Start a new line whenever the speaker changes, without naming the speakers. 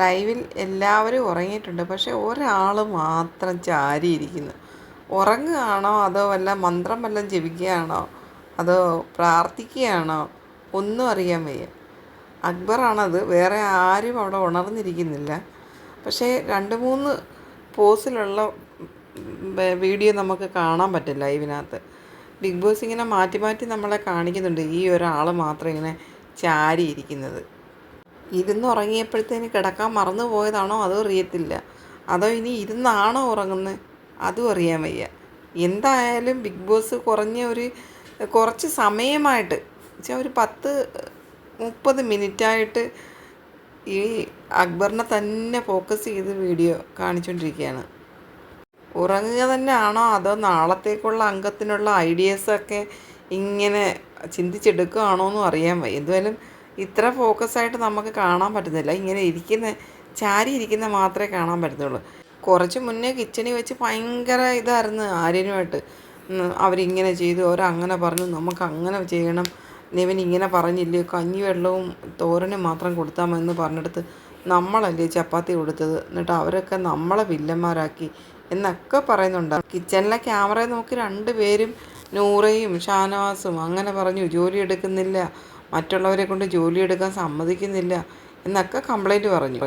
ലൈവിൽ എല്ലാവരും ഉറങ്ങിയിട്ടുണ്ട്. പക്ഷേ ഒരാൾ മാത്രം ചാരിയിരിക്കുന്നു. ഉറങ്ങുകയാണോ അതോ വല്ല മന്ത്രം വല്ലതും ജപിക്കുകയാണോ? അതോ പ്രാർത്ഥിക്കുകയാണോ? ഒന്നും അറിയാൻ വയ്യ. അക്ബറാണത്. വേറെ ആരും അവിടെ ഉണർന്നിരിക്കുന്നില്ല. പക്ഷേ രണ്ട് മൂന്ന് പോസിലുള്ള വീഡിയോ നമുക്ക് കാണാൻ പറ്റും ലൈവിനകത്ത്. ബിഗ് ബോസ് ഇങ്ങനെ മാറ്റി മാറ്റി നമ്മളെ കാണിക്കുന്നുണ്ട്. ഈ ഒരാൾ മാത്രം ഇങ്ങനെ ചാരിയിരിക്കുന്നത്. ഇരുന്ന് ഉറങ്ങിയപ്പോഴത്തേന് കിടക്കാൻ മറന്നു പോയതാണോ അതോ അറിയത്തില്ല. അതോ ഇനി ഇരുന്നാണോ ഉറങ്ങുന്നത് അതും അറിയാൻ വയ്യ. എന്തായാലും ബിഗ് ബോസ് കുറഞ്ഞ ഒരു കുറച്ച് സമയമായിട്ട് വെച്ചാൽ ഒരു പത്ത് മുപ്പത് മിനിറ്റായിട്ട് ഈ അക്ബറിനെ തന്നെ ഫോക്കസ് ചെയ്ത് വീഡിയോ കാണിച്ചുകൊണ്ടിരിക്കുകയാണ് ഉറങ്ങുക തന്നെ ആണോ അതോ നാളത്തേക്കുള്ള അംഗത്തിനുള്ള ഐഡിയാസൊക്കെ ഇങ്ങനെ ചിന്തിച്ചെടുക്കുകയാണോ എന്നും അറിയാൻ വയ്യ. എന്തായാലും ഇത്ര ഫോക്കസായിട്ട് നമുക്ക് കാണാൻ പറ്റുന്നില്ല. ഇങ്ങനെ ഇരിക്കുന്ന ചാരി ഇരിക്കുന്ന മാത്രമേ കാണാൻ പറ്റുന്നുള്ളൂ കുറച്ച് മുന്നേ കിച്ചണിൽ വെച്ച് ഭയങ്കര ഇതായിരുന്നു ആര്യനുമായിട്ട്. അവരിങ്ങനെ ചെയ്തു അവരങ്ങനെ പറഞ്ഞു നമുക്ക് അങ്ങനെ ചെയ്യണം. നിവൻ ഇങ്ങനെ പറഞ്ഞില്ലേ കഞ്ഞി വെള്ളവും തോരനും മാത്രം കൊടുത്താൽ മതി എന്ന് പറഞ്ഞെടുത്ത് നമ്മളല്ലേ ചപ്പാത്തി കൊടുത്തത്? എന്നിട്ട് അവരൊക്കെ നമ്മളെ വില്ലന്മാരാക്കി എന്നൊക്കെ പറയുന്നുണ്ട്. കിച്ചണിലെ ക്യാമറയെ നോക്കി രണ്ടുപേരും നൂറയും ഷാനവാസും അങ്ങനെ പറഞ്ഞു ജോലി എടുക്കുന്നില്ല. മറ്റുള്ളവരെ കൊണ്ട് ജോലിയെടുക്കാൻ സമ്മതിക്കുന്നില്ല എന്നൊക്കെ കംപ്ലൈന്റ് പറഞ്ഞു.